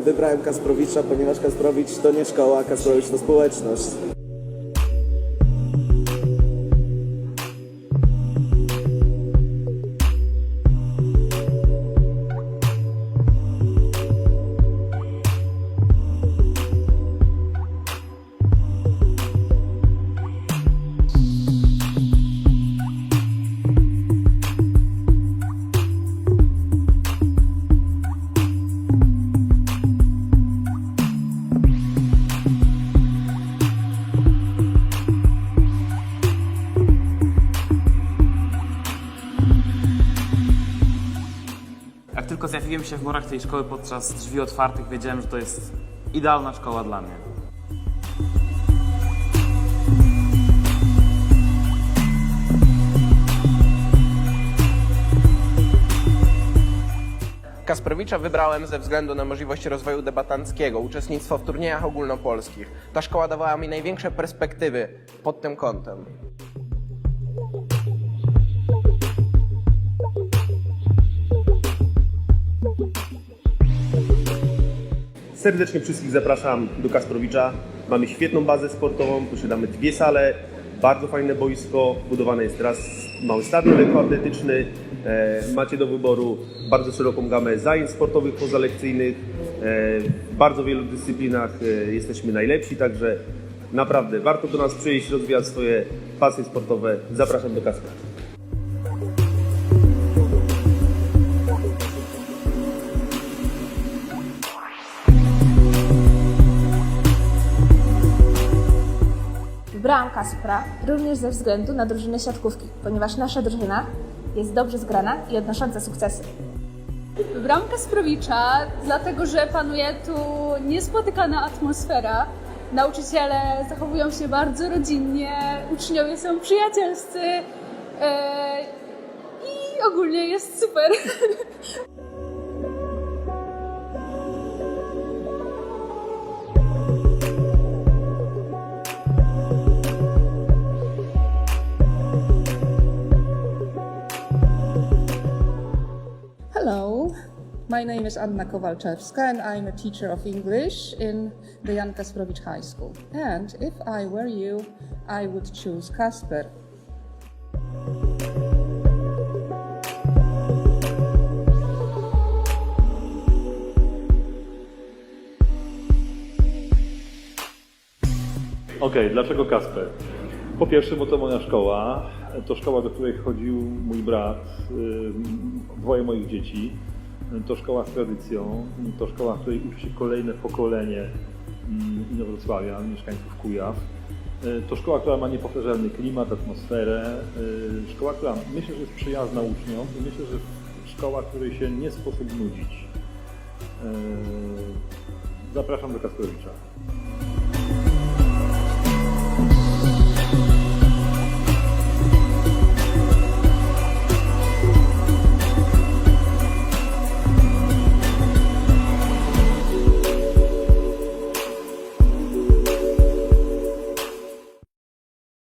Wybrałem Kasprowicza, ponieważ Kasprowicz to nie szkoła, Kasprowicz to społeczność. Tylko zjawiłem się w murach tej szkoły podczas drzwi otwartych, wiedziałem, że to jest idealna szkoła dla mnie. Kasprowicza wybrałem ze względu na możliwość rozwoju debatanckiego, uczestnictwo w turniejach ogólnopolskich. Ta szkoła dawała mi największe perspektywy pod tym kątem. Serdecznie wszystkich zapraszam do Kasprowicza. Mamy świetną bazę sportową, posiadamy dwie sale, bardzo fajne boisko, budowane jest teraz mały stadion lekkoatletyczny. E, macie do wyboru bardzo szeroką gamę zajęć sportowych pozalekcyjnych. E, w bardzo wielu dyscyplinach e, jesteśmy najlepsi, także naprawdę warto do nas przyjść, rozwijać swoje pasje sportowe. Zapraszam do Kaspra. Wybrałam Kaspra również ze względu na drużynę siatkówki, ponieważ nasza drużyna jest dobrze zgrana i odnosząca sukcesy. Wybrałam Kasprowicza, dlatego że panuje tu niespotykana atmosfera. Nauczyciele zachowują się bardzo rodzinnie, uczniowie są przyjacielscy e, i ogólnie jest super. my name is Anna Kowalczewska and I'm a teacher of English in the Jan Kasprowicz High School. And if I were you, I would choose Kasper. Okej, dlaczego Kasper? Po pierwsze, bo to moja szkoła. To szkoła, do której chodził mój brat, y, dwoje moich dzieci. To szkoła z tradycją. To szkoła, w której uczy się kolejne pokolenie mm, Inowrocławia, mieszkańców Kujaw. Y, To szkoła, która ma niepowtarzalny klimat, atmosferę. Y, Szkoła, która myślę, że jest przyjazna uczniom i myślę, że szkoła, której się nie sposób nudzić. Y, Zapraszam do Kasprowicza.